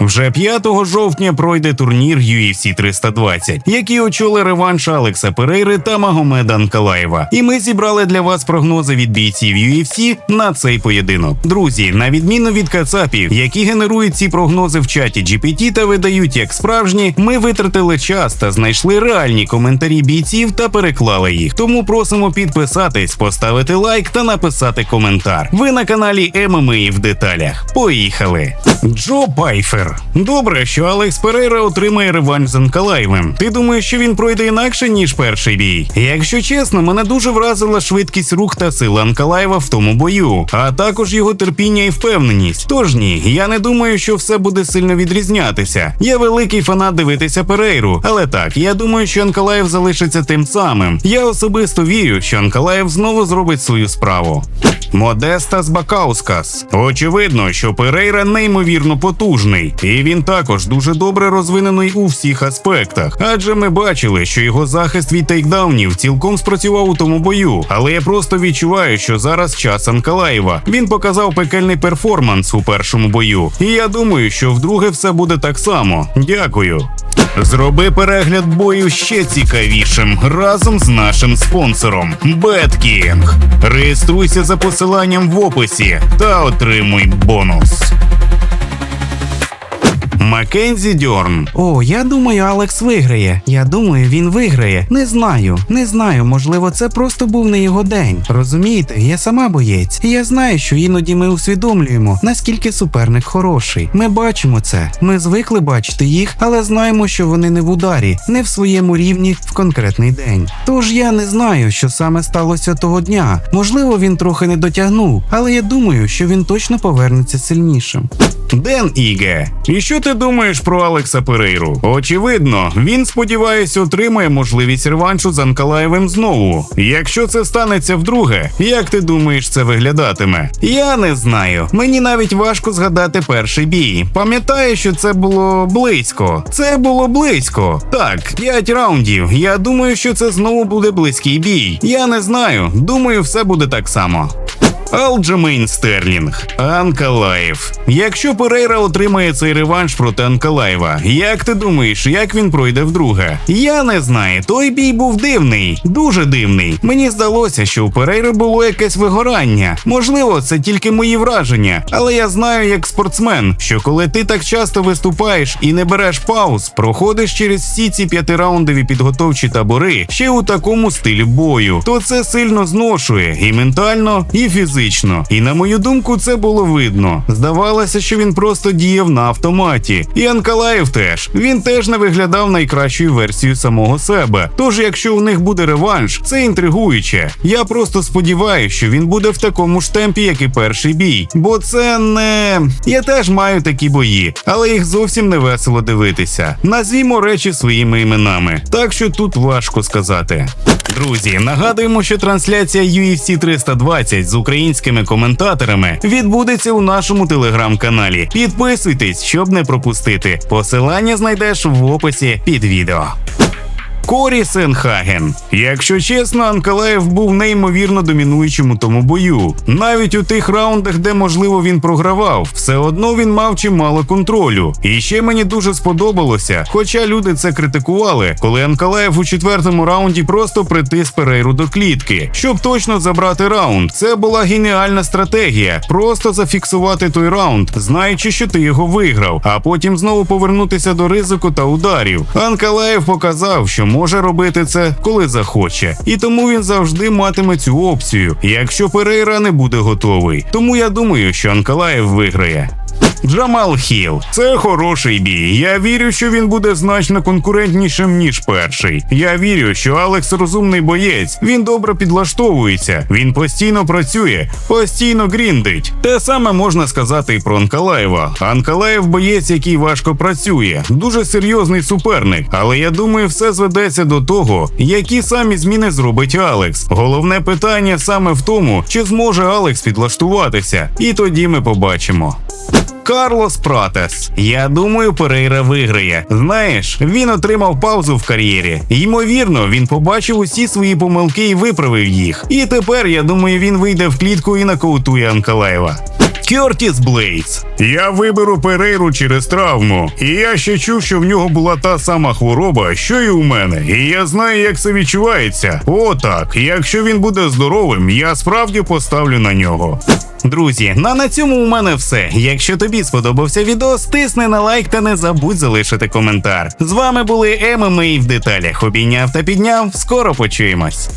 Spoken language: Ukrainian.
Вже 5 жовтня пройде турнір UFC 320, який очолив реванш Алекса Перейри та Магомеда Анкалаєва. І ми зібрали для вас прогнози від бійців UFC на цей поєдинок. Друзі, на відміну від кацапів, які генерують ці прогнози в чаті GPT та видають як справжні, ми витратили час та знайшли реальні коментарі бійців та переклали їх. Тому просимо підписатись, поставити лайк та написати коментар. Ви на каналі ММА в деталях. Поїхали! Джо Пайфер. Добре, що Алекс Перейра отримає реванш з Анкалаєвим. Ти думаєш, що він пройде інакше, ніж перший бій? Якщо чесно, мене дуже вразила швидкість рух та сила Анкалаєва в тому бою, а також його терпіння і впевненість. Тож ні, я не думаю, що все буде сильно відрізнятися. Я великий фанат дивитися Перейру, але так, я думаю, що Анкалаєв залишиться тим самим. Я особисто вірю, що Анкалаєв знову зробить свою справу. Модестас Бакаускас. Очевидно, що Перейра неймовірно потужний, і він також дуже добре розвинений у всіх аспектах. Адже ми бачили, що його захист від тейкдаунів цілком спрацював у тому бою. Але я просто відчуваю, що зараз час Анкалаєва. Він показав пекельний перформанс у першому бою. І я думаю, що вдруге все буде так само. Дякую. Зроби перегляд бою ще цікавішим разом з нашим спонсором BetKing. Реєструйся за посиланням в описі та отримуй бонус. Маккензі Дьорн. О, я думаю, Алекс виграє. Я думаю, він виграє. Не знаю, не знаю. Можливо, це просто був не його день. Розумієте, я сама боєць, і я знаю, що іноді ми усвідомлюємо, наскільки суперник хороший. Ми бачимо це. Ми звикли бачити їх, але знаємо, що вони не в ударі, не в своєму рівні в конкретний день. Тож я не знаю, що саме сталося того дня. Можливо, він трохи не дотягнув, але я думаю, що він точно повернеться сильнішим. Ден Іге. І що ти думаєш про Алекса Перейру? Очевидно, він, сподіваюся, отримає можливість реваншу з Анкалаєвим знову. Якщо це станеться вдруге, як ти думаєш, це виглядатиме? Я не знаю. Мені навіть важко згадати перший бій. Пам'ятаю, що це було близько. Це було близько. Так, 5 раундів. Я думаю, що це знову буде близький бій. Я не знаю. Думаю, все буде так само. Алджемейн Стерлінг, Анкалаєв. Якщо Перейра отримає цей реванш проти Анкалаєва, як ти думаєш, як він пройде вдруге? Я не знаю. Той бій був дивний, дуже дивний. Мені здалося, що у Перейри було якесь вигорання. Можливо, це тільки мої враження, але я знаю як спортсмен, що коли ти так часто виступаєш і не береш пауз, проходиш через всі ці п'ятираундові підготовчі табори ще у такому стилі бою, то це сильно зношує і ментально, і фізично. І на мою думку, це було видно. Здавалося, що він просто діяв на автоматі. І Анкалаєв теж він теж не виглядав найкращою версією самого себе. Тож, якщо у них буде реванш, це інтригуюче. Я просто сподіваюся, що він буде в такому ж темпі, як і перший бій. Бо це не я теж маю такі бої, але їх зовсім не весело дивитися. Назвімо речі своїми іменами. Так що тут важко сказати. Друзі, нагадуємо, що трансляція UFC 320 з українськими коментаторами відбудеться у нашому телеграм-каналі. Підписуйтесь, щоб не пропустити. Посилання знайдеш в описі під відео. Корі Сенхаген. Якщо чесно, Анкалаєв був неймовірно домінуючим у тому бою. Навіть у тих раундах, де можливо він програвав, все одно він мав чимало контролю. І ще мені дуже сподобалося, хоча люди це критикували, коли Анкалаєв у четвертому раунді просто притис Перейру до клітки, щоб точно забрати раунд. Це була геніальна стратегія. Просто зафіксувати той раунд, знаючи, що ти його виграв, а потім знову повернутися до ризику та ударів. Анкалаєв показав, що може робити це, коли захоче, і тому він завжди матиме цю опцію, якщо Перейра не буде готовий. Тому я думаю, що Анкалаєв виграє. Джамал Хіл. Це хороший бій. Я вірю, що він буде значно конкурентнішим, ніж перший. Я вірю, що Алекс розумний боєць. Він добре підлаштовується, він постійно працює, постійно гріндить. Те саме можна сказати і про Анкалаєва. Анкалаєв боєць, який важко працює, дуже серйозний суперник. Але я думаю, все зведеться до того, які самі зміни зробить Алекс. Головне питання саме в тому, чи зможе Алекс підлаштуватися, і тоді ми побачимо. Карлос Пратес. Я думаю, Перейра виграє. Знаєш, він отримав паузу в кар'єрі. Ймовірно, він побачив усі свої помилки і виправив їх. І тепер я думаю, він вийде в клітку і нокаутує Анкалаєва. Кертіс Блейдс. Я виберу Перейру через травму, і я ще чув, що в нього була та сама хвороба, що і у мене. І я знаю, як це відчувається. О, так, якщо він буде здоровим, я справді поставлю на нього. Друзі, ну на цьому у мене все. Якщо тобі сподобався відео, стисни на лайк та не забудь залишити коментар. З вами були ММА в деталях. Обійняв та підняв. Скоро почуємось.